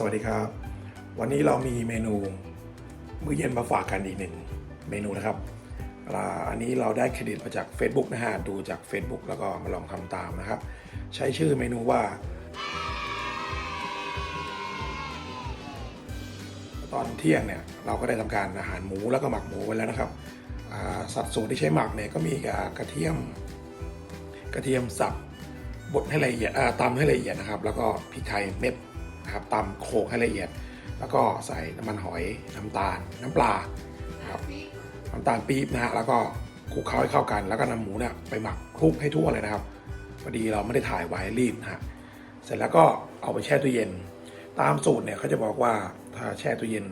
สวัสดีครับ วันนี้เรามีเมนูมื้อเย็นมาฝากกันอีกหนึ่งเมนูนะครับอันนี้เราได้เครดิตมาจาก Facebook นะฮะดูจาก Facebook แล้วก็มาลองทำตามนะครับ ใช้ชื่อเมนูว่า ตอนเที่ยงเนี่ยเราก็ได้ทำการอาหารหมูแล้วก็หมักหมูไว้แล้วนะครับสัดส่วนที่ใช้หมักเนี่ยก็มีกระเทียมกระเทียมสับบดให้ละเอียดตำให้ละเอียดนะครับ แล้วก็พริกไทยเม็ด นะครับตำโขลกให้ละเอียด แล้วก็ใส่น้ำมันหอยน้ำตาล น้ำปลาครับน้ำตาลปี๊บนะฮะแล้วก็คลุกเคล้าให้เข้ากัน แล้วก็นำหมูเนี่ยไปหมักคลุกให้ทั่วเลยนะครับพอดีเราไม่ได้ถ่ายไว้รีบนะฮะเสร็จแล้วก็เอาไปแช่ตู้เย็น ตามสูตรเนี่ยเขาจะบอกว่าถ้าแช่ตู้เย็น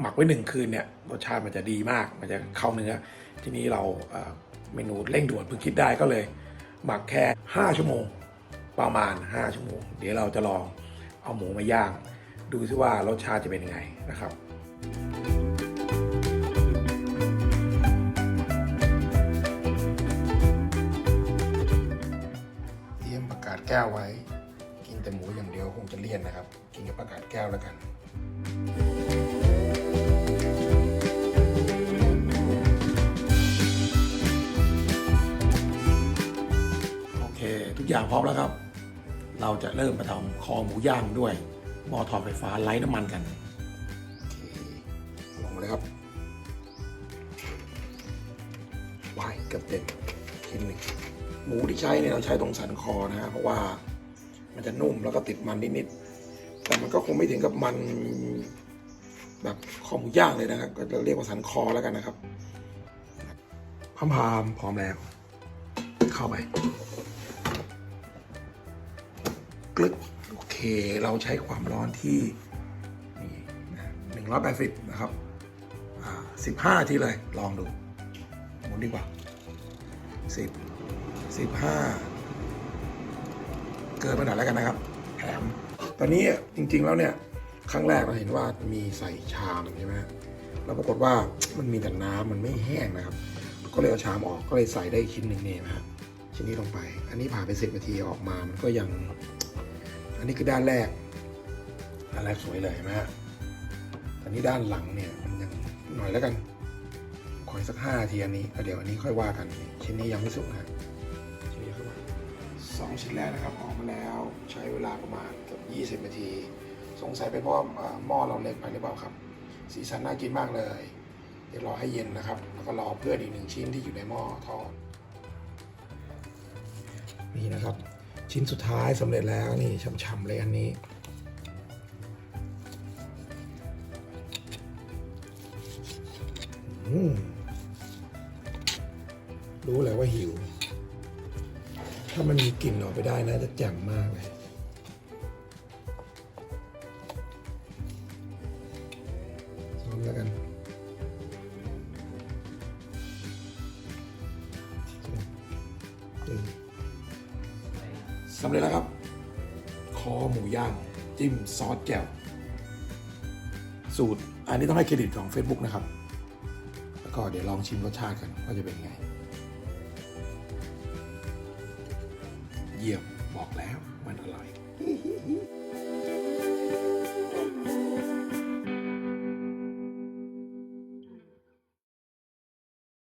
หมักไว้หนึ่งคืนเนี่ยรสชาติมันจะดีมากมันจะเข้าเนื้อ ทีนี้เราเอ่อเมนูเร่งด่วนเพิ่งคิดได้ก็เลย หมักแค่ 5 ชั่วโมง ประมาณ 5 ชั่วโมง เดี๋ยวเราจะลอง เอาหมูมาย่าง ดูซิว่ารสชาติจะเป็นยังไงนะครับเตรียมประกาศแก้วไว้ กินแต่หมูอย่างเดียวคงจะเลี่ยนนะครับ กินกับประกาศแก้วแล้วกันโอเคทุกอย่างพร้อมแล้วครับ เราจะเริ่มมาทำคอหมูย่างด้วยหม้อทอดไฟฟ้าไร้น้ำมันกันโอเคลงเลยครับวายเกือบเต็มชิ้นหนึ่งหมูที่ใช้เนี่ยเราใช้ตรงสันคอนะฮะเพราะว่ามันจะนุ่มแล้วก็ติดมันนิดๆแต่มันก็คงไม่ถึงกับมันแบบคอหมูย่างเลยนะครับก็จะเรียกว่าสันคอแล้วกันนะครับพามพามพร้อมแล้ว เข้าไป ลึกโอเค เราใช้ความร้อนที่หนึ่งร้อยแปดสิบนะครับสิบห้าทีเลยลองดูหมุนดีกว่าสิบสิบห้าเกินไปหน่อยแล้วกันนะครับแถมตอนนี้จริง ๆ แล้วเนี่ยครั้งแรกเราเห็นว่ามีใส่ชามใช่ไหมแล้วปรากฏว่ามันมีแต่น้ำมันไม่แห้งนะครับ ก็เลยเอาชามออกก็เลยใส่ได้ชิ้นหนึ่งเนี่ยนะครับชิ้นนี้ลงไป อันนี้ผ่านไปสิบนาทีออกมามันก็ยัง อันนี้คือด้านแรกด้านแรกสวยเลยนไหมฮะอันนี้ด้านหลังเนี่ยมันยังหน่อยแล้วกันขออีกสักห้าทีอันนี้เดี๋ยวอันนี้ค่อยว่ากัน ชิ้นนี้ยังไม่สุกนะชิ้นนี้เข้ามาสองชิ้นแรกนะครับออกมาแล้วใช้เวลาประมาณเกือบยี่สิบนาที สงสัยเป็นเพราะหม้อเราเล็กไปหรือเปล่าครับ สีสันน่ากินมากเลย เดี๋ยวรอให้เย็นนะครับ แล้วก็รอเพื่อนอีกหนึ่งชิ้นที่อยู่ในหม้อทอดนี่นะครับ ชิ้นสุดท้ายสำเร็จแล้วนี่ช่ำๆเลยอันนี้ รู้เลยว่าหิว ถ้ามันมีกลิ่นออกไปได้นะจะแจ่มมากเลยซ้อมแล้วกัน สำเร็จแล้วครับ คอหมูย่าง จิ้มซอสแจ่วสูตร อันนี้ต้องให้เครดิตของ Facebook นะครับ แล้วก็เดี๋ยวลองชิมรสชาติกันว่าจะเป็นไง เยี่ยมบอกแล้วมันอร่อย